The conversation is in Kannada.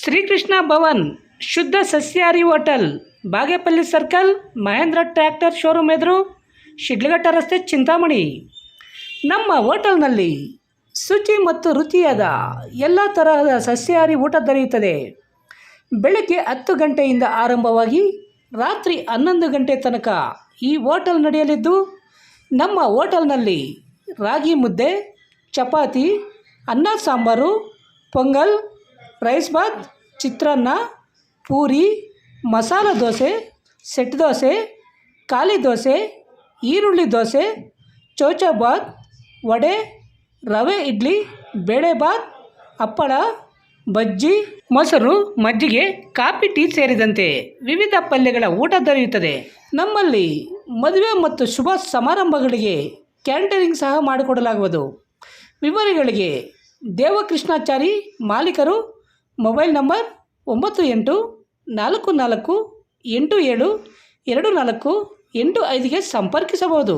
ಶ್ರೀಕೃಷ್ಣ ಭವನ್, ಶುದ್ಧ ಸಸ್ಯಾಹಾರಿ hotel, Bagepalli circle, Mahindra tractor showroom ಎದುರು, ಶಿಡ್ಲಘಟ್ಟ ರಸ್ತೆ ಚಿಂತಾಮಣಿ. ನಮ್ಮ ಹೋಟೆಲ್ನಲ್ಲಿ ಶುಚಿ ಮತ್ತು ರುಚಿಯಾದ ಎಲ್ಲ ತರಹದ ಸಸ್ಯಾಹಾರಿ ಊಟ ದೊರೆಯುತ್ತದೆ. ಬೆಳಗ್ಗೆ ಹತ್ತು ಗಂಟೆಯಿಂದ ಆರಂಭವಾಗಿ ರಾತ್ರಿ ಹನ್ನೊಂದು ಗಂಟೆ ತನಕ ಈ ಹೋಟೆಲ್ ನಡೆಯಲಿದ್ದು, ನಮ್ಮ ಹೋಟೆಲ್ನಲ್ಲಿ ರಾಗಿ ಮುದ್ದೆ, ಚಪಾತಿ, ಅನ್ನ ಸಾಂಬಾರು, ಪೊಂಗಲ್ ರೈಸ್ ಬಾತ್, ಚಿತ್ರಾನ್ನ, ಪೂರಿ, ಮಸಾಲ ದೋಸೆ, ಸೆಟ್ ದೋಸೆ, ಖಾಲಿ ದೋಸೆ, ಈರುಳ್ಳಿ ದೋಸೆ ಚೌಚೌಬಾತ್ ವಡೆ, ರವೆ ಇಡ್ಲಿ ಬೇಳೆಬಾತ್ ಹಪ್ಪಳ, ಬಜ್ಜಿ, ಮೊಸರು, ಮಜ್ಜಿಗೆ, ಕಾಫಿ, ಟೀ ಸೇರಿದಂತೆ ವಿವಿಧ ಪಲ್ಯಗಳ ಊಟ ದೊರೆಯುತ್ತದೆ. ನಮ್ಮಲ್ಲಿ ಮದುವೆ ಮತ್ತು ಶುಭ ಸಮಾರಂಭಗಳಿಗೆ ಕ್ಯಾಂಟರಿಂಗ್ ಸಹ ಮಾಡಿಕೊಡಲಾಗುವುದು. ವಿವರಗಳಿಗೆ ದೇವಕೃಷ್ಣಾಚಾರಿ ಮಾಲೀಕರು ಮೊಬೈಲ್ ನಂಬರ್ ಒಂಬತ್ತು ಎಂಟು ನಾಲ್ಕು ನಾಲ್ಕು ಎಂಟು ಏಳು ಎರಡು ನಾಲ್ಕು ಎಂಟು ಐದಿಗೆ ಸಂಪರ್ಕಿಸಬಹುದು